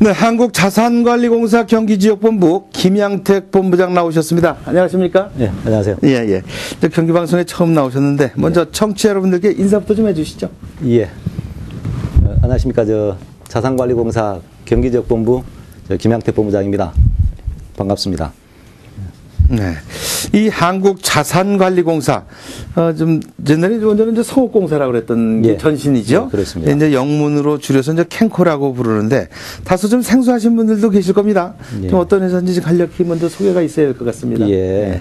네, 한국자산관리공사 경기지역본부 김양택 본부장 나오셨습니다. 안녕하십니까? 네, 안녕하세요. 예, 예. 경기방송에 처음 나오셨는데 먼저 청취자 여러분들께 인사부터 좀 해주시죠. 예. 어, 안녕하십니까. 저 자산관리공사 경기지역본부 저 김양태 본부장입니다. 반갑습니다. 네. 이 한국 자산관리공사, 어, 좀, 옛날에 원래는 이제 성업공사라고 그랬던 게 예. 전신이죠. 예, 그렇습니다. 이제 영문으로 줄여서 이제 캔코라고 부르는데 다소 좀 생소하신 분들도 계실 겁니다. 예. 좀 어떤 회사인지 간략히 먼저 소개가 있어야 될것 같습니다. 예.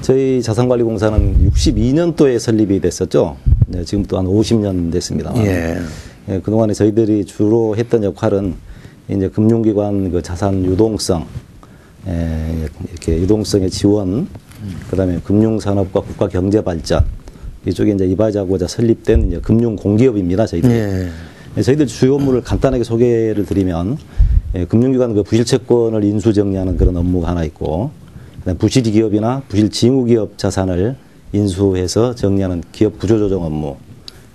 저희 자산관리공사는 62년도에 설립이 됐었죠. 네, 지금 또한 50년 됐습니다. 예. 예, 그동안에 저희들이 주로 했던 역할은 이제 금융기관 그 자산 유동성, 예, 이렇게 유동성의 지원, 그다음에 금융산업과 국가 경제 발전 이쪽에 이제 이바지하고자 설립된 이제 금융 공기업입니다. 저희들. 예. 예, 저희들 주요 업무를 간단하게 소개를 드리면 예, 금융기관 그 부실채권을 인수 정리하는 그런 업무가 하나 있고 그다음에 부실기업이나 부실징후기업 자산을 인수해서 정리하는 기업 구조조정 업무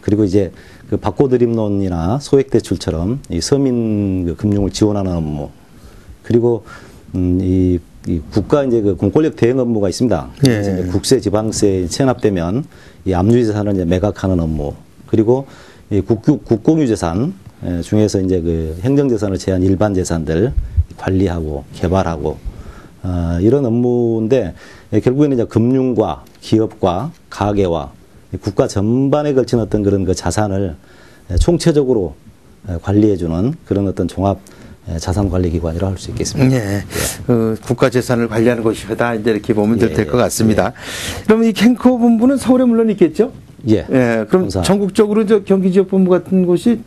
그리고 이제 그 바꿔드림론이나 소액대출처럼 이 서민 그 금융을 지원하는 업무 그리고 음, 이, 이 국가 이제 그 공권력 대응 업무가 있습니다. 예. 그래서 국세 지방세 체납되면 이 압류 재산을 이제 매각하는 업무 그리고 이 국유, 국공유 재산 에, 중에서 이제 그 행정 재산을 제한 일반 재산들 관리하고 개발하고 어, 이런 업무인데 예, 결국에는 이제 금융과 기업과 가계와 이 국가 전반에 걸친 어떤 그런 그 자산을 에, 총체적으로 에, 관리해주는 그런 어떤 종합 에, 자산관리기관이라 할 수 있겠습니다. 예. 그 국가 재산을 관리하는 곳이다. 이제 이렇게 보면 예, 될것 예, 같습니다. 그러면 이 캔코 본부는 서울에 물론 있겠죠? 예. 예. 그럼 본사. 전국적으로 저 경기 지역 본부 같은 곳이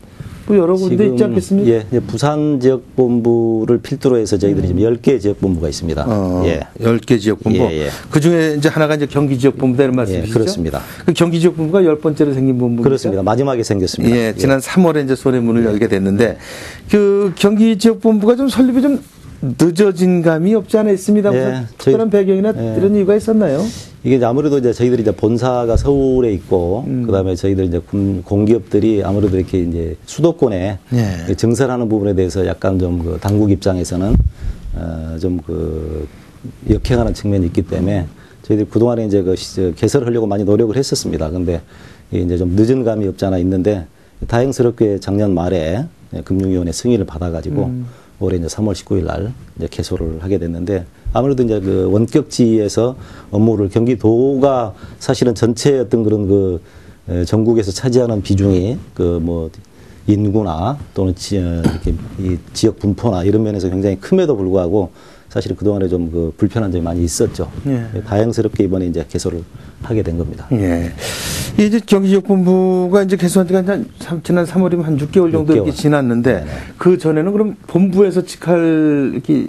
뭐 여러 군데 있지 않겠습니까? 예, 예, 부산 지역 본부를 필두로 해서 저희들이 지금 10개 지역 본부가 있습니다. 어, 예. 10개 지역 본부. 예, 예. 그 중에 이제 하나가 이제 경기 지역 본부다 이런 말씀이시죠? 예, 그렇습니다. 그 경기 지역 본부가 열 번째로 생긴 본부입니까? 그렇습니다. 마지막에 생겼습니다. 예, 지난 3월에 이제 손에 문을 열게 됐는데 그 경기 지역 본부가 좀 설립이 좀 늦어진 감이 없지 않아 있습니다. 예, 무슨 저희- 특별한 배경이나 예. 이런 이유가 있었나요? 이게 아무래도 이제 저희들이 이제 본사가 서울에 있고 음. 그다음에 저희들 이제 군- 공기업들이 아무래도 이렇게 이제 수도권에 예. 증설하는 부분에 대해서 약간 좀 그 당국 입장에서는 어, 좀그 역행하는 측면이 있기 때문에 저희들이 그동안에 이제 그 개설하려고 많이 노력을 했었습니다. 근데 이제 좀 늦은 감이 없지 않아 있는데 다행스럽게 작년 말에 금융위원회 승인을 받아가지고 음. 올해 이제 3월 19일 날 이제 개소를 하게 됐는데 아무래도 이제 그 원격지에서 업무를 경기도가 사실은 전체 어떤 그런 그 에, 전국에서 차지하는 비중이 그 뭐 인구나 또는 지, 어, 이렇게 이 지역 분포나 이런 면에서 굉장히 큼에도 불구하고 사실은 그동안에 좀 그 불편한 점이 많이 있었죠. 예. 다행스럽게 이번에 이제 개소를 하게 된 겁니다. 예. 이제 경기 지역 본부가 이제 개소한 지가 한 삼- 지난 3월이면 한 6개월 정도 이렇게 6개월. 지났는데 네네. 그 전에는 그럼 본부에서 직할 이렇게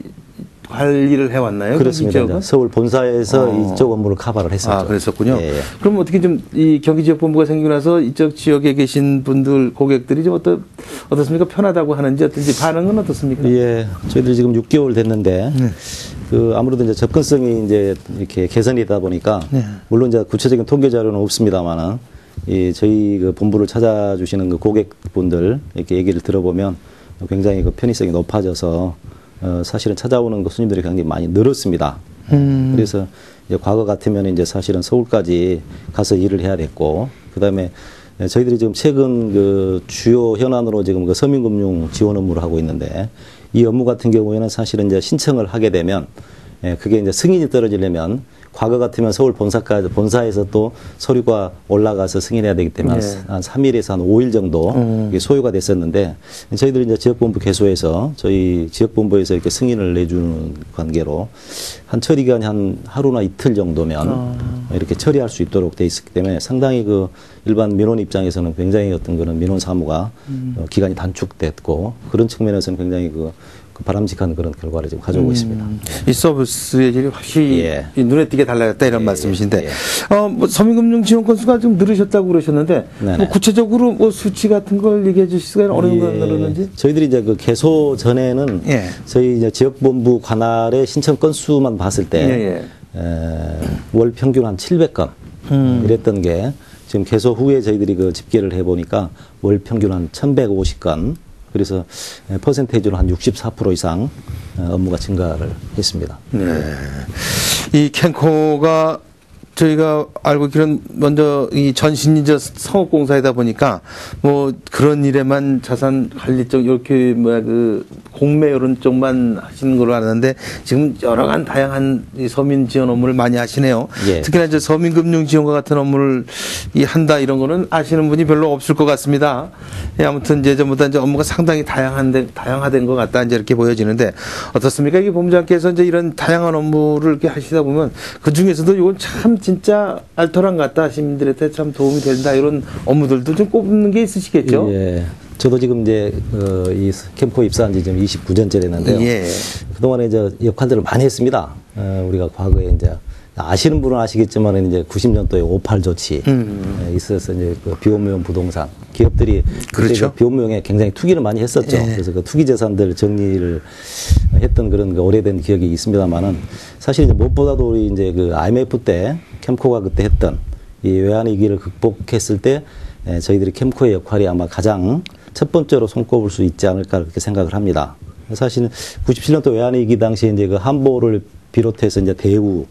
관리를 해왔나요? 그렇습니다. 서울 본사에서 어. 이쪽 업무를 커버를 했었죠. 아, 그랬었군요. 예, 예. 그럼 어떻게 좀 이 경기 지역 본부가 생기고 나서 이쪽 지역에 계신 분들 고객들이 좀 어떠 어떻습니까? 편하다고 하는지 어떤지 반응은 어떻습니까? 예, 저희들이 지금 6개월 됐는데, 네. 그 아무래도 이제 접근성이 이제 이렇게 개선이다 보니까, 네. 물론 이제 구체적인 통계 자료는 없습니다만은, 이 저희 그 본부를 찾아주시는 그 고객분들 이렇게 얘기를 들어보면 굉장히 그 편의성이 높아져서 어, 사실은 찾아오는 그 손님들이 굉장히 많이 늘었습니다. 음. 그래서 이제 과거 같으면 이제 사실은 서울까지 가서 일을 해야 됐고, 그 다음에 저희들이 지금 최근 그 주요 현안으로 지금 그 서민금융 지원 업무를 하고 있는데, 이 업무 같은 경우에는 사실은 이제 신청을 하게 되면, 예, 그게 이제 승인이 떨어지려면, 과거 같으면 서울 본사까지, 본사에서 또 서류가 올라가서 승인해야 되기 때문에 네. 한 3일에서 한 5일 정도 음. 소요가 됐었는데 저희들이 이제 지역본부 개소에서 저희 지역본부에서 이렇게 승인을 내주는 관계로 한 처리 기간이 한 하루나 이틀 정도면 아. 이렇게 처리할 수 있도록 돼 있었기 때문에 상당히 그 일반 민원 입장에서는 굉장히 어떤 그런 민원 사무가 음. 어, 기간이 단축됐고 그런 측면에서는 굉장히 그, 그 바람직한 그런 결과를 지금 가져오고 있습니다. 이 서비스의 질이 확실히 예. 이 눈에 띄게 달라졌다 이런 예, 말씀이신데, 예. 어, 뭐 서민금융 지원 건수가 좀 늘으셨다고 그러셨는데, 네네. 뭐 구체적으로 뭐 수치 같은 걸 얘기해 주실 수가 있나요? 어느 정도 예, 늘었는지? 저희들이 이제 그 개소 전에는 예. 저희 이제 지역본부 관할의 신청 건수만 봤을 때 예, 에, 월 평균 한 700건 음. 이랬던 게 지금 개소 후에 저희들이 그 집계를 해보니까 월 평균 한 1,150건 그래서 에, 퍼센테이지로 한 64% 이상 어, 업무가 증가를 했습니다. 네. 이 캔코가 저희가 알고 있기로는 먼저 이 전신인저 상업공사이다 보니까 뭐 그런 일에만 자산 관리 쪽 이렇게 뭐야 그 공매 이런 쪽만 하시는 걸로 아는데 지금 여러 간 다양한 이 서민 지원 업무를 많이 하시네요. 예. 특히나 이제 서민 금융 지원과 같은 업무를 이 한다 이런 거는 아시는 분이 별로 없을 것 같습니다. 예, 아무튼 이제 전보다 이제 업무가 상당히 다양한데 다양화된 것 같다 이제 이렇게 보여지는데 어떻습니까? 이 본부장께서 이제 이런 다양한 업무를 이렇게 하시다 보면 그 중에서도 이건 참 진짜 알토란 같다 시민들한테 참 도움이 된다 이런 업무들도 좀 꼽는 게 있으시겠죠? 예. 저도 지금 이제 어, 이 캠코 입사한 지 지금 29년째 됐는데요. 예. 그동안에 이제 역할들을 많이 했습니다. 어, 우리가 과거에 이제 아시는 분은 아시겠지만 이제 90년도에 58 조치 음. 예, 있어서 이제 그 비업무용 부동산 기업들이 그렇죠. 그 비업무용에 굉장히 투기를 많이 했었죠. 예. 그래서 그 투기 재산들 정리를 했던 그런 그 오래된 기억이 있습니다만은 사실 이제 무엇보다도 우리 이제 그 IMF 때 캠코가 그때 했던 이 외환 위기를 극복했을 때 에, 저희들이 캠코의 역할이 아마 가장 첫 번째로 손꼽을 수 있지 않을까 그렇게 생각을 합니다. 사실 97년도 외환위기 당시에 이제 그 한보를 비롯해서 이제 대우,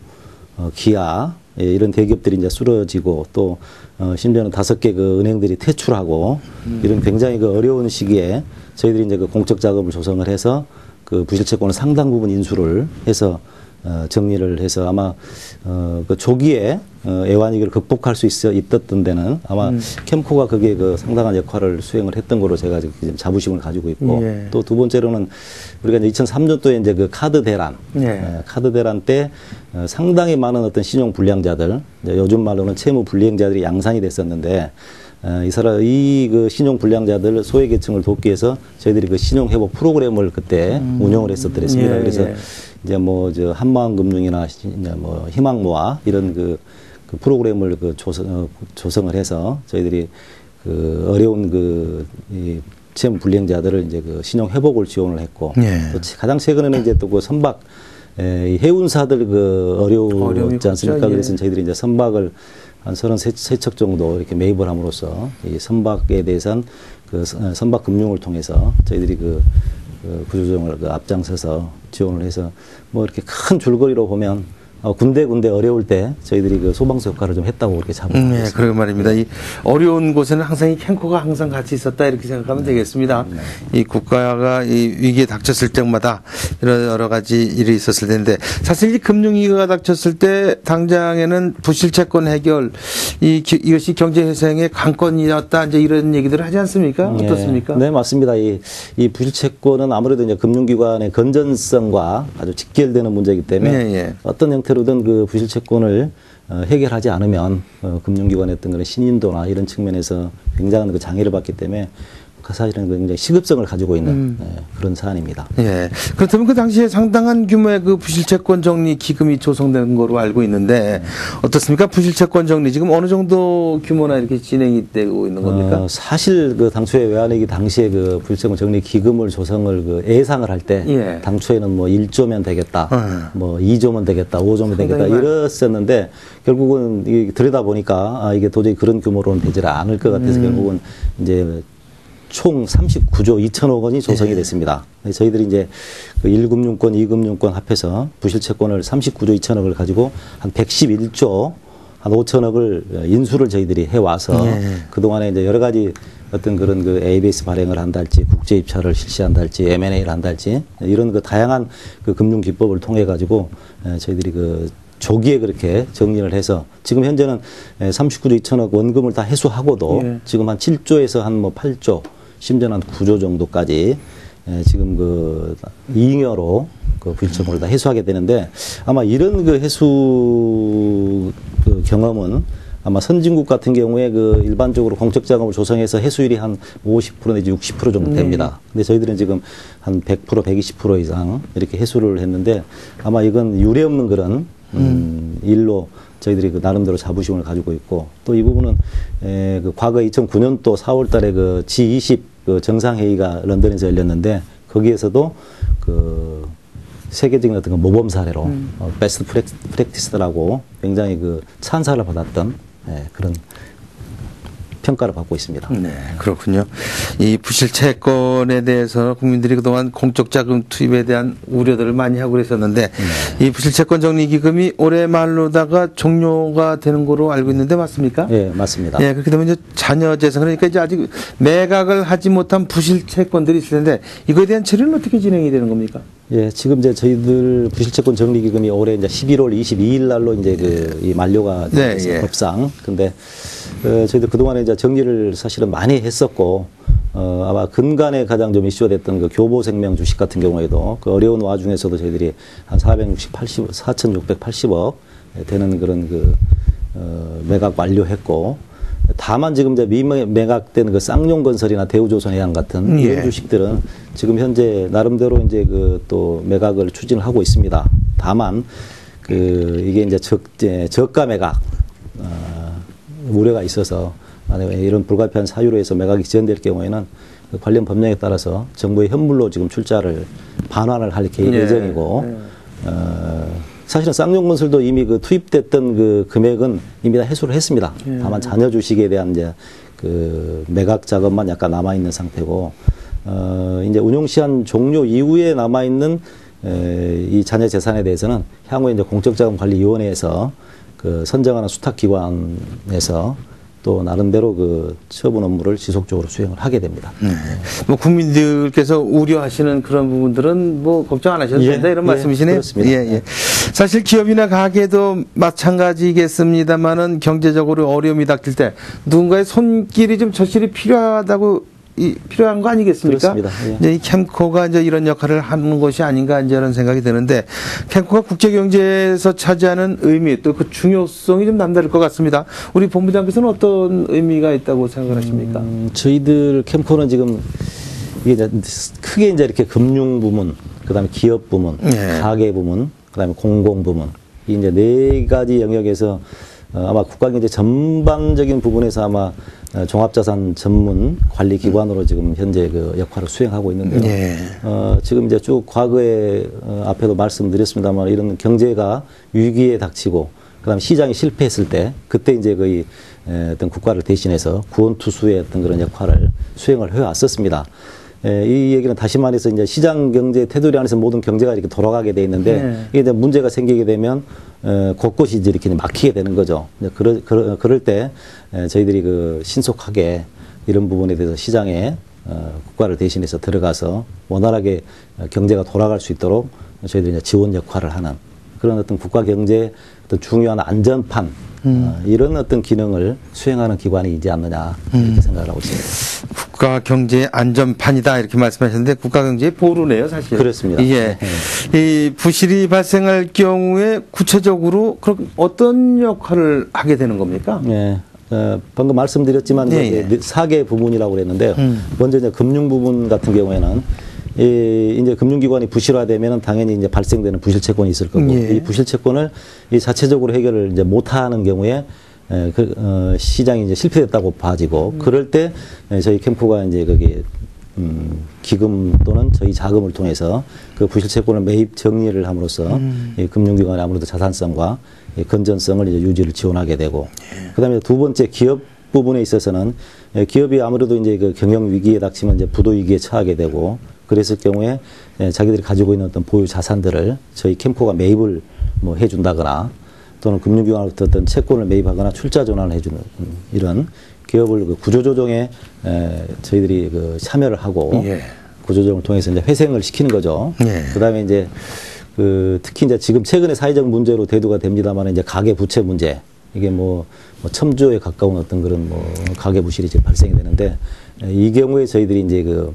어, 기아 예, 이런 대기업들이 이제 쓰러지고 또 어, 심지어는 다섯 개 그 은행들이 퇴출하고 이런 굉장히 그 어려운 시기에 저희들이 이제 그 공적 작업을 조성을 해서 그 부실채권을 상당 부분 인수를 해서 어, 정리를 해서 아마 어, 그 조기에 어, 애완위기를 극복할 수 있어 있었던 데는 아마 캠코가 그게 그 상당한 역할을 수행을 했던 거로 제가 지금 자부심을 가지고 있고 예. 또두 번째로는 우리가 이제 2003년도에 이제 그 카드 대란 예. 에, 카드 대란 때 어, 상당히 많은 어떤 신용 불량자들 이제 요즘 말로는 채무 불이행자들이 양산이 됐었는데 어, 이 사람 이그 신용 불량자들 소외 계층을 돕기 위해서 저희들이 그 신용 회복 프로그램을 그때 운영을 했었더랬습니다. 예, 그래서 예. 이제 뭐 저 한마음금융이나 뭐 희망모아 이런 그, 그 프로그램을 그 조성 어, 조성을 해서 저희들이 그 어려운 그이 채무 불이행자들을 이제 그 신용 회복을 지원을 했고 예. 또 치- 가장 최근에는 이제 또 그 선박 에, 이 해운사들 그 어려움이 어려웠지 않습니까? 예. 그래서 저희들이 이제 선박을 한 33척 정도 이렇게 매입을 함으로써 이 선박에 대해서는 그 선- 어, 선박 금융을 통해서 저희들이 그, 그 구조조정을 그 앞장서서 지원을 해서 뭐 이렇게 큰 줄거리로 보면 어, 군데 군데 어려울 때 저희들이 그 소방서 역할을 좀 했다고 그렇게 잡고 음, 예, 있습니다. 그러게 말입니다. 이 어려운 곳에는 항상 이 캔코가 항상 같이 있었다 이렇게 생각하면 되겠습니다. 이 국가가 이 위기에 닥쳤을 때마다 이런 여러 가지 일이 있었을 텐데 사실 이 금융 위기가 닥쳤을 때 당장에는 부실 채권 해결 이 기- 이것이 경제 회생의 관건이었다 이제 이런 얘기들을 하지 않습니까? 예, 어떻습니까? 네, 맞습니다. 이, 이 부실 채권은 아무래도 이제 금융기관의 건전성과 아주 직결되는 문제이기 때문에 예, 예. 어떤 형태로 든 그 부실 채권을 어, 해결하지 않으면 어, 금융기관의 어떤 그런 신인도나 이런 측면에서 굉장한 그 장애를 받기 때문에 그 사실은 굉장히 시급성을 가지고 있는 음. 예, 그런 사안입니다. 예. 그렇다면 그 당시에 상당한 규모의 그 부실채권 정리 기금이 조성된 거로 알고 있는데 어떻습니까? 부실채권 정리 지금 어느 정도 규모나 이렇게 진행이 되고 있는 겁니까? 어, 사실 그 당초에 외환위기 당시에 그 부실채권 정리 기금을 조성을 그 예상을 할때 예. 당초에는 뭐 1조면 되겠다, 어. 뭐 2조면 되겠다, 5조면 되겠다 이랬었는데 결국은 이 들여다 보니까 아, 이게 도저히 그런 규모로는 되질 않을 것 음. 같아서 결국은 이제 총 39조 2천억 원이 조성이 예. 됐습니다. 그래서 저희들이 이제 그 1금융권, 2금융권 합해서 부실채권을 39조 2천억을 가지고 한 111조 한 5천억을 인수를 저희들이 해와서 예. 그동안에 이제 여러 가지 어떤 그런 그 ABS 발행을 한달지 국제 입찰을 실시한달지 M&A를 한달지 이런 그 다양한 그 금융 기법을 통해 가지고 에, 저희들이 그 조기에 그렇게 정리를 해서 지금 현재는 에, 39조 2천억 원금을 다 회수하고도 예. 지금 한 7조에서 한 뭐 8조 심지어는 한 9조 정도까지 에, 지금 그 잉여로 그 부실채권을 다 회수하게 되는데 아마 이런 그 회수 그 경험은 아마 선진국 같은 경우에 그 일반적으로 공적 자금을 조성해서 회수율이 한 50% 내지 60% 정도 됩니다. 근데 저희들은 지금 한 100% 120% 이상 이렇게 회수를 했는데 아마 이건 유례 없는 그런 음, 일로 저희들이 그 나름대로 자부심을 가지고 있고 또 이 부분은 에, 그 과거 2009년도 4월 달에 그 G20 그 정상회의가 런던에서 열렸는데 거기에서도 그 세계적인 어떤 그 모범 사례로 어, 베스트 프랙티스라고 굉장히 그 찬사를 받았던 예, 그런 평가를 받고 있습니다. 네, 그렇군요. 이 부실 채권에 대해서 국민들이 그동안 공적 자금 투입에 대한 우려들을 많이 하고 그랬었는데 이 부실 채권 정리 기금이 올해 말로다가 종료가 되는 거로 알고 있는데 맞습니까? 예, 맞습니다. 예, 그렇게 되면 이제 자녀 재산 그러니까 이제 아직 매각을 하지 못한 부실 채권들이 있을 텐데 이거에 대한 처리는 어떻게 진행이 되는 겁니까? 예, 지금 이제 저희들 부실채권 정리기금이 올해 이제 11월 22일 날로 이제 그 이 만료가 네, 됐어요, 예. 법상. 근데 어, 저희들 그동안에 이제 정리를 사실은 많이 했었고 어, 아마 근간에 가장 좀 이슈가 됐던 그 교보생명 주식 같은 경우에도 그 어려운 와중에서도 저희들이 한 460, 80, 4,680억 되는 그런 그 어, 매각 완료했고 다만 지금 이제 미매각된 그 쌍용건설이나 대우조선해양 같은 이런 예. 주식들은 지금 현재 나름대로 이제 그 또 매각을 추진을 하고 있습니다. 다만 그 이게 이제 적, 저가 매각 어, 우려가 있어서 이런 불가피한 사유로 해서 매각이 지연될 경우에는 그 관련 법령에 따라서 정부의 현물로 지금 출자를 반환을 할 계- 예. 예정이고 예. 어, 사실은 쌍용건설도 이미 그 투입됐던 그 금액은 이미 다 해소를 했습니다. 예. 다만 자녀 주식에 대한 이제 그 매각 작업만 약간 남아 있는 상태고 어 이제 운용 시한 종료 이후에 남아 있는 에, 이 자녀 재산에 대해서는 향후에 이제 공적자금관리위원회에서 그 선정하는 수탁기관에서 또 나름대로 그 처분 업무를 지속적으로 수행을 하게 됩니다. 네. 뭐 국민들께서 우려하시는 그런 부분들은 뭐 걱정 안 하셔도 예, 된다 이런 예, 말씀이시네요. 그렇습니다. 예, 예. 사실 기업이나 가게도 마찬가지겠습니다만은 경제적으로 어려움이 닥칠 때 누군가의 손길이 좀 절실히 필요하다고 이, 필요한 거 아니겠습니까? 그렇습니다. 예. 이제 이 캠코가 이제 이런 역할을 하는 것이 아닌가 이제 이런 생각이 드는데 캠코가 국제 경제에서 차지하는 의미 또 그 중요성이 좀 남다를 것 같습니다. 우리 본부장께서는 어떤 의미가 있다고 생각을 하십니까? 음, 저희들 캠코는 지금 이게 이제 크게 이제 이렇게 금융 부문, 그다음에 기업 부문, 예. 가계 부문, 그다음에 공공 부문 이 이제 네 가지 영역에서 어, 아마 국가경제 전반적인 부분에서 아마 어, 종합자산 전문 관리 기관으로 지금 현재 그 역할을 수행하고 있는데요. 예. 어, 지금 이제 쭉 과거에 어, 앞에도 말씀드렸습니다만 이런 경제가 위기에 닥치고 그다음에 시장이 실패했을 때 그때 이제 거의 에, 어떤 국가를 대신해서 구원 투수의 어떤 그런 역할을 수행을 해 왔었습니다. 에, 이 얘기는 다시 말해서 이제 시장 경제 테두리 안에서 모든 경제가 이렇게 돌아가게 돼 있는데 네. 이게 이제 문제가 생기게 되면 어, 곳곳이 이제 이렇게 막히게 되는 거죠. 이제 그럴, 그럴, 그럴 때 에, 저희들이 그 신속하게 이런 부분에 대해서 시장에 어, 국가를 대신해서 들어가서 원활하게 어, 경제가 돌아갈 수 있도록 저희들이 이제 지원 역할을 하는 그런 어떤 국가 경제 어떤 중요한 안전판 어, 이런 어떤 기능을 수행하는 기관이지 않느냐 이렇게 생각을 하고 있습니다. 국가 경제 안전판이다 이렇게 말씀하셨는데 국가 경제의 보루네요 사실. 그렇습니다. 예. 이 부실이 발생할 경우에 구체적으로 그럼 어떤 역할을 하게 되는 겁니까? 예. 어, 방금 말씀드렸지만 예, 이제 예. 사개 부문이라고 그랬는데요. 음. 먼저 이제 금융 부분 같은 경우에는 이 이제 금융기관이 부실화되면은 당연히 이제 발생되는 부실 채권이 있을 거고 예. 이 부실 채권을 이 자체적으로 해결을 이제 못하는 경우에 에, 그, 어, 시장이 이제 실패됐다고 봐지고 그럴 때 에, 저희 캠프가 이제 거기 음, 기금 또는 저희 자금을 통해서 그 부실 채권을 매입 정리를 함으로써 이 금융기관의 아무래도 자산성과 이 건전성을 이제 유지를 지원하게 되고 그다음에 두 번째 기업 부분에 있어서는 예, 기업이 아무래도 이제 그 경영 위기에 닥치면 이제 부도 위기에 처하게 되고 그랬을 경우에 예, 자기들이 가지고 있는 어떤 보유 자산들을 저희 캠코가 매입을 뭐 해준다거나 또는 금융기관으로부터 어떤 채권을 매입하거나 출자 전환을 해주는 음, 이런 기업을 그 구조조정에 에, 저희들이 그 참여를 하고 예. 구조조정을 통해서 이제 회생을 시키는 거죠. 예. 그다음에 이제 그 특히 이제 지금 최근에 사회적 문제로 대두가 됩니다만 이제 가계 부채 문제 이게 뭐, 뭐 첨조에 가까운 어떤 그런 뭐 가계 부실이 이제 발생이 되는데 에, 이 경우에 저희들이 이제 그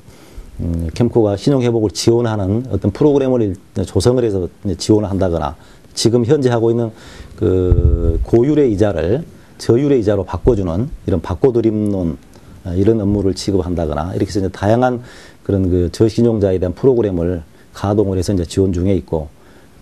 음, 캠코가 신용 회복을 지원하는 어떤 프로그램을 조성을 해서 지원을 한다거나 지금 현재 하고 있는 그 고율의 이자를 저율의 이자로 바꿔주는 이런 바꿔드림론 어, 이런 업무를 취급한다거나 이렇게 해서 이제 다양한 그런 그 저신용자에 대한 프로그램을 가동을 해서 이제 지원 중에 있고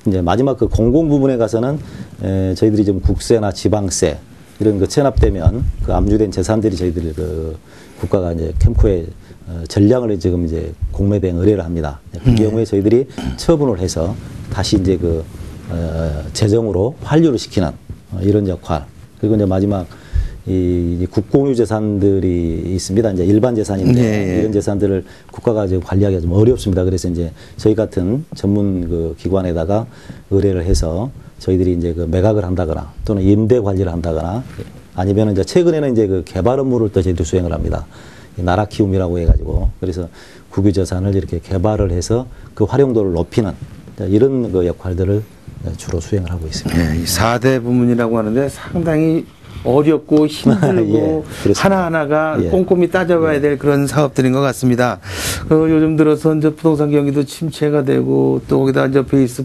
이제 마지막 그 공공 부분에 가서는 에, 저희들이 좀 국세나 지방세 이런 그 체납되면 그 압류된 재산들이 저희들이 그 국가가 이제 캠코에 어, 전량을 지금 이제 공매 대행 의뢰를 합니다. 그 경우에 저희들이 처분을 해서 다시 이제 그 어, 재정으로 환류를 시키는 어, 이런 역할 그리고 이제 마지막 이 국공유 재산들이 있습니다. 이제 일반 재산인데 예, 예. 이런 재산들을 국가가 이제 관리하기가 좀 어렵습니다. 그래서 이제 저희 같은 전문 그 기관에다가 의뢰를 해서 저희들이 이제 그 매각을 한다거나 또는 임대 관리를 한다거나 아니면 이제 최근에는 이제 그 개발 업무를 또 저희들이 수행을 합니다. 이 나라 키움이라고 해가지고 그래서 국유 재산을 이렇게 개발을 해서 그 활용도를 높이는 이런 그 역할들을 주로 수행을 하고 있습니다. 네, 이 4대 부문이라고 하는데 상당히 어렵고 힘들고 예. 하나하나가 예. 꼼꼼히 따져봐야 될 그런 사업들인 것 같습니다. 어, 요즘 들어서 이제 부동산 경기도 침체가 되고 또 거기다 이제 베이스,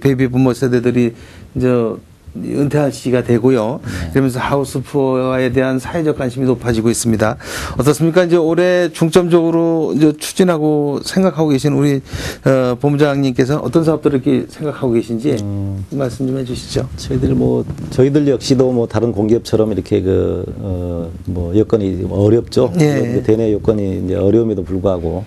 베이비 부모 세대들이 이제 은퇴할 시기가 되고요. 네. 그러면서 하우스 푸어에 대한 사회적 관심이 높아지고 있습니다. 어떻습니까? 이제 올해 중점적으로 이제 추진하고 생각하고 계신 우리 어, 본부장님께서 어떤 사업들을 이렇게 생각하고 계신지 음. 말씀 좀 해주시죠. 저희들 뭐 저희들 역시도 뭐 다른 공기업처럼 이렇게 그 어 뭐 여건이 어렵죠. 예. 그 대내 여건이 이제 어려움에도 불구하고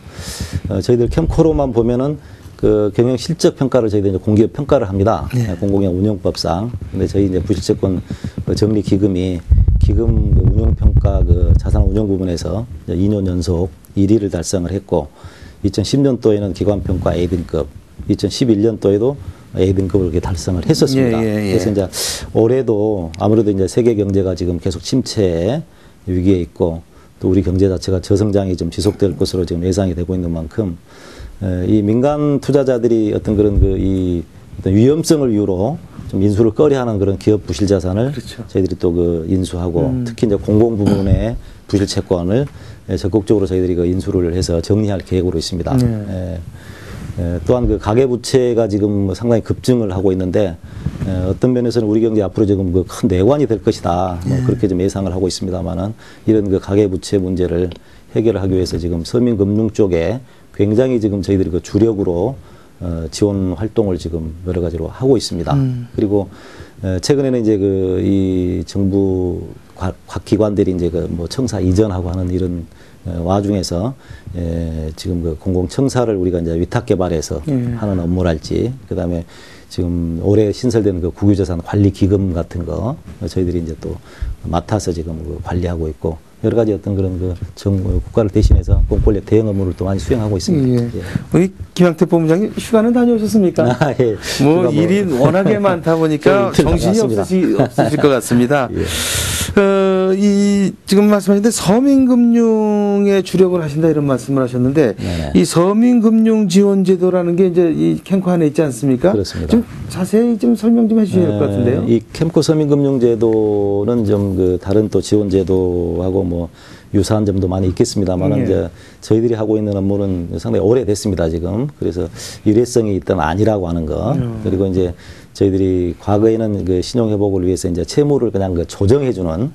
어 저희들 캠코로만 보면은 그 경영 실적 평가를 저희들 이제 공기업 평가를 합니다. 예. 공공의 운영법상. 근데 저희 이제 부실채권 그 정리 기금이 기금 그 운영 평가 그 자산 운영 부분에서 이제 2년 연속 1위를 달성을 했고 2010년도에는 기관 평가 A등급, 2011년도에도 A등급을 이렇게 달성을 했었습니다. 예, 예, 예. 그래서 이제 올해도 아무래도 이제 세계 경제가 지금 계속 침체 위기에 있고 또 우리 경제 자체가 저성장이 좀 지속될 것으로 지금 예상이 되고 있는 만큼 에, 이 민간 투자자들이 어떤 그런 그 이 어떤 위험성을 이유로 좀 인수를 꺼려하는 그런 기업 부실 자산을 그렇죠. 저희들이 또 그 인수하고 음. 특히 이제 공공 부문의 부실 채권을 에, 적극적으로 저희들이 그 인수를 해서 정리할 계획으로 있습니다. 네. 에, 에, 또한 그 가계 부채가 지금 뭐 상당히 급증을 하고 있는데 에, 어떤 면에서는 우리 경제 앞으로 지금 그 큰 내관이 될 것이다. 뭐 그렇게 좀 예상을 하고 있습니다만은 이런 그 가계 부채 문제를 해결하기 위해서 지금 서민금융 쪽에 굉장히 지금 저희들이 그 주력으로 어, 지원 활동을 지금 여러 가지로 하고 있습니다. 그리고 에, 최근에는 이제 그 이 정부 과- 각 기관들이 이제 그 뭐 청사 이전하고 하는 이런 어, 와중에서 에, 지금 그 공공 청사를 우리가 이제 위탁 개발해서 예. 하는 업무랄지 그다음에 지금 올해 신설되는 그 국유재산 관리 기금 같은 거 어, 저희들이 이제 또 맡아서 지금 그 관리하고 있고 여러 가지 어떤 그런 그 정부 국가를 대신해서 공권력 대응 업무를 또 많이 수행하고 있습니다. 예. 우리 김양태 본부장님 휴가는 다녀오셨습니까? 아, 예. 뭐 뭐- 일이 워낙에 많다 보니까 정신이. 없으시, 없으실 것 같습니다. 예. 어, 이 지금 말씀하셨는데 서민금융에 주력을 하신다 이런 말씀을 하셨는데 네네. 이 서민금융 지원 제도라는 게 이제 이 캠코 안에 있지 않습니까? 그렇습니다. 좀 자세히 좀 설명 좀 해주셔야 될것 같은데요. 에, 이 캠코 서민금융제도는 좀 그 다른 또 지원제도하고 뭐 유사한 점도 많이 있겠습니다만 예. 이제 저희들이 하고 있는 업무는 상당히 오래됐습니다 지금 그래서 일회성이 일단 아니라고 하는 거 음. 그리고 이제 저희들이 과거에는 그 신용 회복을 위해서 이제 채무를 그냥 그 조정해주는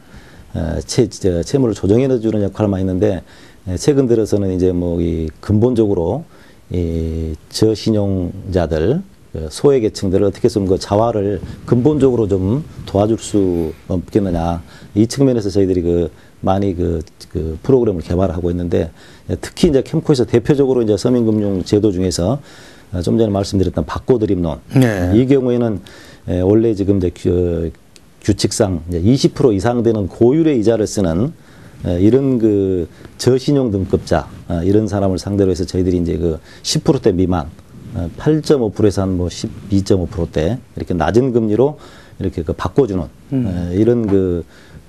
어, 채, 저, 채무를 조정해주는 역할만 했는데 에, 최근 들어서는 이제 뭐 이 근본적으로 이 저신용자들 그 소외계층들을 어떻게 좀그 자활을 근본적으로 좀 도와줄 수 없겠느냐 이 측면에서 저희들이 그 많이 그, 그 프로그램을 개발하고 있는데 특히 이제 캠코에서 대표적으로 이제 서민금융 제도 중에서 어, 좀 전에 말씀드렸던 바꿔드림론 네. 이 경우에는 에, 원래 지금 이제 규, 규칙상 이제 20% 이상 되는 고율의 이자를 쓰는 에, 이런 그 저신용 등급자 어, 이런 사람을 상대로 해서 저희들이 이제 그 10%대 미만 어, 8.5%에서 한 뭐 12.5%대 이렇게 낮은 금리로 이렇게 그 바꿔주는 에, 이런 그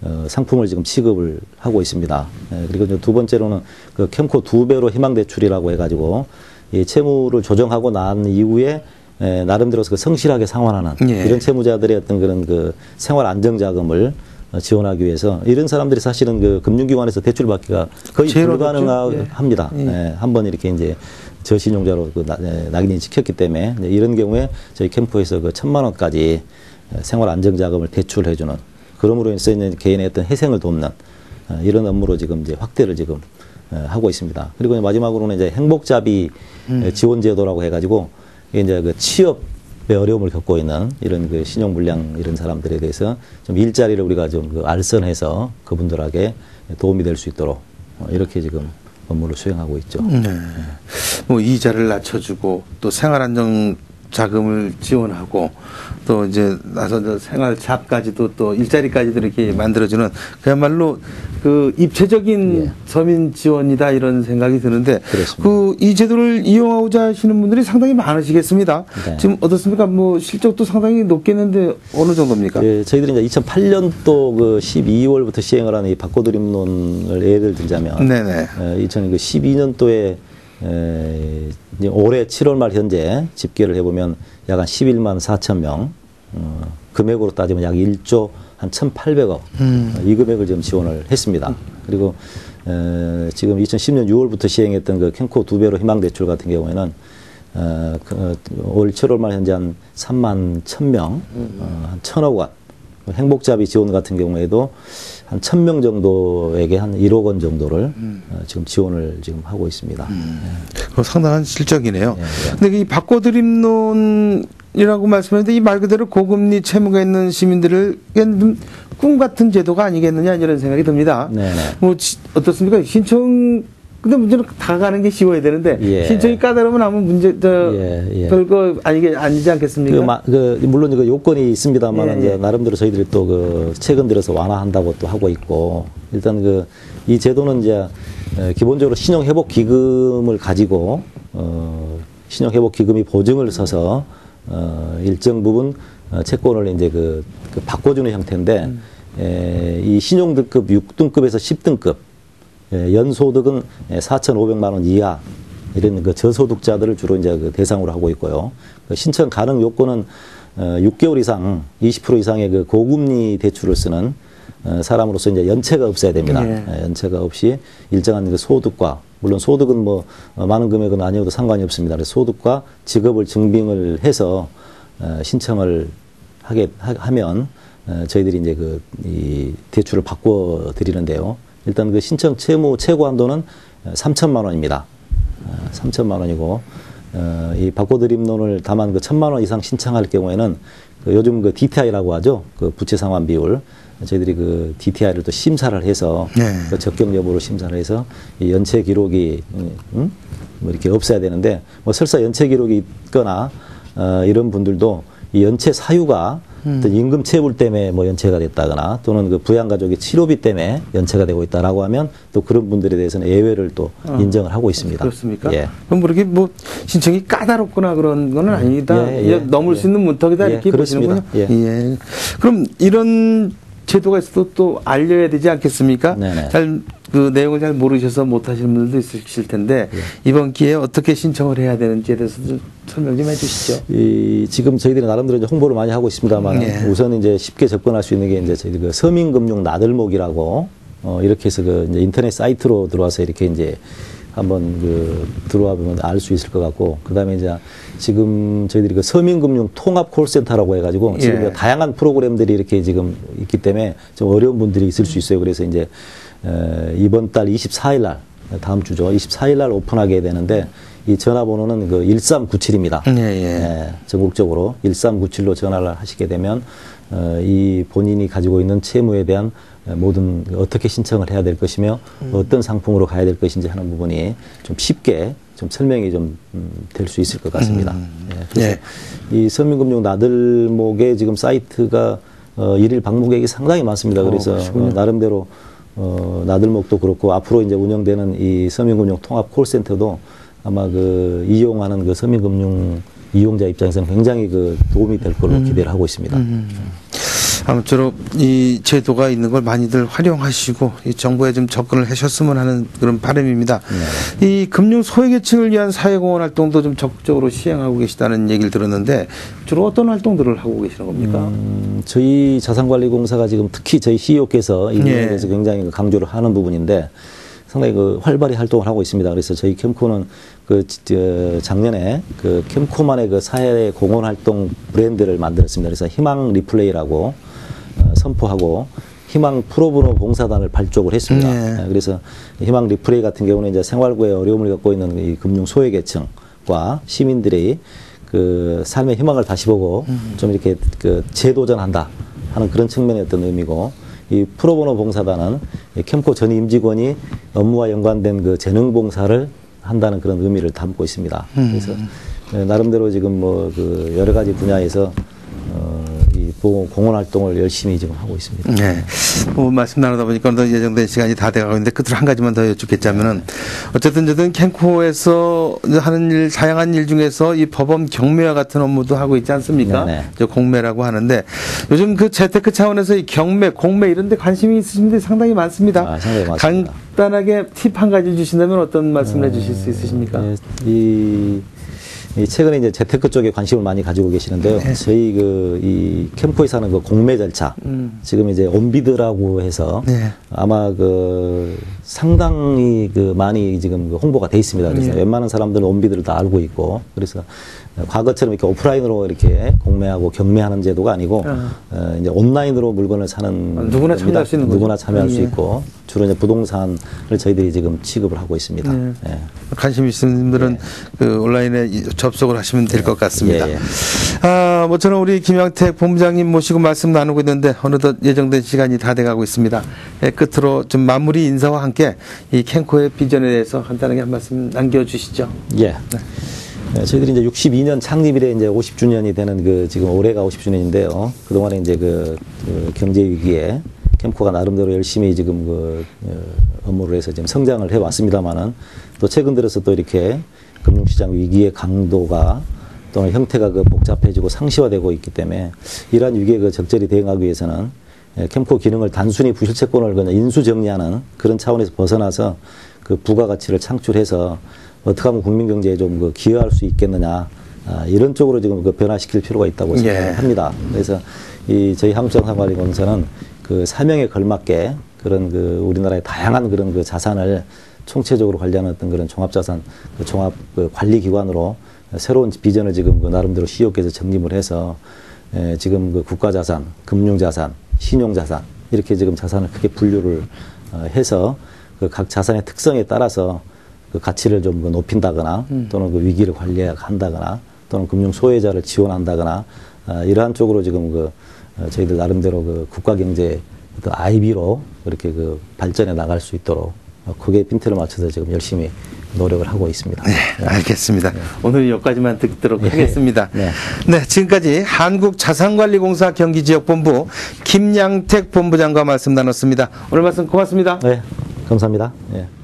어, 상품을 지금 취급을 하고 있습니다. 에, 그리고 이제 두 번째로는 그 캠코 두 배로 희망 대출이라고 해가지고 이 채무를 조정하고 난 이후에 에, 나름대로서 그 성실하게 상환하는 예. 이런 채무자들의 어떤 그런 그 생활 안정 자금을 어, 지원하기 위해서 이런 사람들이 사실은 그 금융기관에서 대출 받기가 거의. 불가능합니다. 예. 예, 한번 이렇게 이제 저신용자로 그 나- 에, 낙인이 찍혔기 때문에 이런 경우에 저희 캠프에서 그 천만 원까지 에, 생활 안정 자금을 대출해주는 그럼으로 인해서 이제 개인의 어떤 희생을 돕는 어, 이런 업무로 지금 이제 확대를 지금 어, 하고 있습니다. 그리고 마지막으로는 이제 행복자비 에, 지원 제도라고 해가지고 이게 이제 그 취업의 어려움을 겪고 있는 이런 그 신용 불량 이런 사람들에 대해서 좀 일자리를 우리가 좀그 알선해서 그분들에게 도움이 될 수 있도록 어, 이렇게 지금 업무를 수행하고 있죠. 네. 뭐 이자를 낮춰주고 또 생활 안정 자금을 지원하고 또 이제 나서 저 생활 잡까지도 또 일자리까지도 이렇게 만들어주는 그야말로 그 입체적인 예. 서민 지원이다 이런 생각이 드는데 그렇습니다. 그이 제도를 이용하고자 하시는 분들이 상당히 많으시겠습니다. 네. 지금 어떻습니까? 뭐 실적도 상당히 높겠는데 어느 정도입니까? 예, 저희들이 이제 2008년도 그 12월부터 시행을 하는 이 바꿔드림론을 예를 들자면 네네. 어, 2012년도에 에, 이제 올해 7월 말 현재 집계를 해보면 약 한 11만 4천 명, 어, 금액으로 따지면 약 1조 한 1,800억 어, 이 금액을 지금 지원을 했습니다. 그리고 에, 지금 2010년 6월부터 시행했던 그 캠코 두 배로 희망 대출 같은 경우에는 어, 그, 어, 올 7월 말 현재 한 3만 1,000명, 어, 한 1,000억 원. 행복자비 지원 같은 경우에도 한 1,000명 정도에게 한 1억 원 정도를 어, 지금 지원을 지금 하고 있습니다. 그 상당한 실적이네요. 예, 예. 근데 이 바꿔드림론이라고 말씀했는데 이 말 그대로 고금리 채무가 있는 시민들을 꿈 같은 제도가 아니겠느냐 이런 생각이 듭니다. 네네. 뭐 지- 어떻습니까? 신청 근데 문제는 다가가는 게 쉬워야 되는데 예. 신청이 까다로우면 아무 문제 저 예, 예. 별거 아니게 아니지 않겠습니까? 그, 마- 그 물론 그 요건이 있습니다만 예, 이제 예. 나름대로 저희들이 또 그 최근 들어서 완화한다고 또 하고 있고 일단 그 이 제도는 이제 에, 기본적으로 신용 회복 기금을 가지고 어 신용 회복 기금이 보증을 서서 어 일정 부분 어, 채권을 이제 그, 그 바꿔주는 형태인데 에, 이 신용 등급 6등급에서 10등급 예, 연소득은 4,500만 원 이하 이런 그 저소득자들을 주로 이제 그 대상으로 하고 있고요. 그 신청 가능 요건은 어, 6개월 이상 20% 이상의 그 고금리 대출을 쓰는 어, 사람으로서 이제 연체가 없어야 됩니다. 예. 예, 연체가 없이 일정한 그 소득과 물론 소득은 뭐 어, 많은 금액은 아니어도 상관이 없습니다. 그래서 소득과 직업을 증빙을 해서 어, 신청을 하게 하- 하면 어, 저희들이 이제 그 이 대출을 바꿔 드리는데요. 일단 그 신청 채무 최고 한도는 3천만 원입니다. 어, 3천만 원이고 어, 이 바꿔드림론을 다만 그 천만 원 이상 신청할 경우에는 그 요즘 그 DTI라고 하죠. 그 부채 상환 비율 저희들이 그 DTI를 또 심사를 해서 네. 그 적격 여부를 심사를 해서 이 연체 기록이 음, 뭐 이렇게 없어야 되는데 뭐 설사 연체 기록이 있거나 어, 이런 분들도 이 연체 사유가 어떤 임금 체불 때문에 뭐 연체가 됐다거나 또는 그 부양 가족의 치료비 때문에 연체가 되고 있다라고 하면 또 그런 분들에 대해서는 예외를 또 인정을 하고 있습니다. 그렇습니까? 예. 그럼 뭐 이렇게 뭐 신청이 까다롭거나 그런 거는 아니다. 예, 이제 예, 넘을 예. 수 있는 문턱이다 예, 이렇게. 보시는군요. 예. 그럼 이런 제도가 있어도 또 알려야 되지 않겠습니까? 네네. 잘 그 내용을 잘 모르셔서 못 하시는 분들도 있으실 텐데 예. 이번 기회에 어떻게 신청을 해야 되는지에 대해서 좀 설명 좀 해주시죠. 이 지금 저희들이 나름대로 이제 홍보를 많이 하고 있습니다만 예. 우선 이제 쉽게 접근할 수 있는 게 이제 저희 그 서민금융 나들목이라고 어 이렇게 해서 그 이제 인터넷 사이트로 들어와서 이렇게 이제 한번 그 들어와 보면 알 수 있을 것 같고 그다음에 이제 지금 저희들이 그 서민금융 통합 콜센터라고 해가지고 지금 예. 다양한 프로그램들이 이렇게 지금 있기 때문에 좀 어려운 분들이 있을 수 있어요. 그래서 이제 에, 이번 달 24일 날 다음 주죠. 24일 날 오픈하게 되는데 이 전화번호는 그 1397입니다. 예, 예. 전국적으로 1397로 전화를 하시게 되면 어, 이 본인이 가지고 있는 채무에 대한 어, 모든 어떻게 신청을 해야 될 것이며 어떤 상품으로 가야 될 것인지 하는 부분이 좀 쉽게 좀 설명이 좀 될 수 있을 것 같습니다. 예, 그래서 이 서민금융 나들목의 지금 사이트가 어, 일일 방문객이 상당히 많습니다. 그래서 어, 나름대로 어, 나들목도 그렇고 앞으로 이제 운영되는 이 서민금융 통합 콜센터도 아마 그 이용하는 그 서민금융 이용자 입장에서는 굉장히 그 도움이 될 걸로 기대를 하고 있습니다. 아무쪼록 이 제도가 있는 걸 많이들 활용하시고 이 정부에 좀 접근을 하셨으면 하는 그런 바람입니다. 이 금융 소외계층을 위한 사회공헌 활동도 좀 적극적으로 시행하고 계시다는 얘기를 들었는데 주로 어떤 활동들을 하고 계시는 겁니까? 음, 저희 자산관리공사가 지금 특히 저희 CEO께서 이 부분에 예. 대해서 굉장히 그 강조를 하는 부분인데 상당히 그 활발히 활동을 하고 있습니다. 그래서 저희 캠코는 그 작년에 그 캠코만의 그 사회 공헌 활동 브랜드를 만들었습니다. 그래서 희망 리플레이라고 어, 선포하고 희망 프로브로 봉사단을 발족을 했습니다. 네. 예, 그래서 희망 리플레이 같은 경우는 이제 생활고에 어려움을 겪고 있는 이 금융 소외계층과 시민들이 그 삶의 희망을 다시 보고 좀 이렇게 그 재도전한다 하는 그런 측면의 어떤 의미고 이 프로보노 봉사단은 이 캠코 전 임직원이 업무와 연관된 그 재능 봉사를 한다는 그런 의미를 담고 있습니다. 그래서 예, 나름대로 지금 뭐 그 여러 가지 분야에서 어, 이 보호 공헌 활동을 열심히 지금 하고 있습니다. 네. 뭐 말씀 나누다 보니까 어느덧 예정된 시간이 다 돼가고 있는데 끝으로 한 가지만 더 여쭙겠자면은 어쨌든 저든 캔코에서 하는 일, 다양한 일 중에서 이 법원 경매와 같은 업무도 하고 있지 않습니까? 네네. 저 공매라고 하는데 요즘 그 재테크 차원에서 이 경매, 공매 이런 데 관심이 있으신 분들이 상당히 많습니다. 아, 상당히 많습니다. 간단하게 팁 한 가지 주신다면 어떤 말씀을 해주실 수 있으십니까? 예, 이, 이 최근에 이제 재테크 쪽에 관심을 많이 가지고 계시는데요. 네. 저희 그 이 캠프에서 하는 그 공매 절차, 지금 이제 온비드라고 해서 음. 네. 아마 그 상당히 그 많이 지금 그 홍보가 돼 있습니다. 그래서 네. 웬만한 사람들은 온비드를 다 알고 있고 그래서 과거처럼 이렇게 오프라인으로 이렇게 공매하고 경매하는 제도가 아니고 아. 어, 이제 온라인으로 물건을 사는 아, 누구나. 참여할 수 있는. 누구나 참여할 수 예. 있고 주로 이제 부동산을 저희들이 지금 취급을 하고 있습니다. 네. 예. 관심 있으신 분들은 그 온라인에 이- 접속을 하시면 될 것 같습니다. 예, 예. 아, 모처럼 우리 김영택 본부장님 모시고 말씀 나누고 있는데 어느덧 예정된 시간이 다 돼가고 있습니다. 예, 끝으로 좀 마무리 인사와 함께 이 캔코의 비전에 대해서 간단하게 한 말씀 남겨주시죠. 예. 네, 저희들이 이제 62년 창립 이래 이제 50주년이 되는 그 지금 올해가 50주년인데요. 그동안에 이제 그, 그 경제 위기에 캠코가 나름대로 열심히 지금 그 어, 업무를 해서 지금 성장을 해 왔습니다만은 또 최근 들어서 또 이렇게 금융시장 위기의 강도가 또는 형태가 그 복잡해지고 상시화되고 있기 때문에 이러한 위기에 그 적절히 대응하기 위해서는 예, 캠코 기능을 단순히 부실채권을 그냥 인수 정리하는 그런 차원에서 벗어나서 그 부가가치를 창출해서 어떻게 하면 국민 경제에 좀 그 기여할 수 있겠느냐 아, 이런 쪽으로 지금 그 변화시킬 필요가 있다고 예. 생각합니다. 그래서 이 저희 한국자산관리공사는 그 사명에 걸맞게 그런 그 우리나라의 다양한 그런 그 자산을 총체적으로 관리하는 어떤 그런 종합자산 그 종합 그 관리기관으로 새로운 비전을 지금 그 나름대로 CEO께서 정립을 해서 에, 지금 그 국가자산, 금융자산, 신용자산 이렇게 지금 자산을 크게 분류를 어, 해서 그 각 자산의 특성에 따라서 그 가치를 좀그 높인다거나 또는 그 위기를 관리한다거나 또는 금융 소외자를 지원한다거나 아, 이러한 쪽으로 지금 그 어, 저희들 나름대로 그 국가 경제 그 IB로 이렇게 그 발전해 나갈 수 있도록 어, 그게 핀트를 맞춰서 지금 열심히 노력을 하고 있습니다. 네, 알겠습니다. 오늘 여기까지만 듣도록 예. 하겠습니다. 네. 네, 지금까지 한국자산관리공사 경기지역본부 김양택 본부장과 말씀 나눴습니다. 오늘 말씀 고맙습니다. 네, 감사합니다. 예.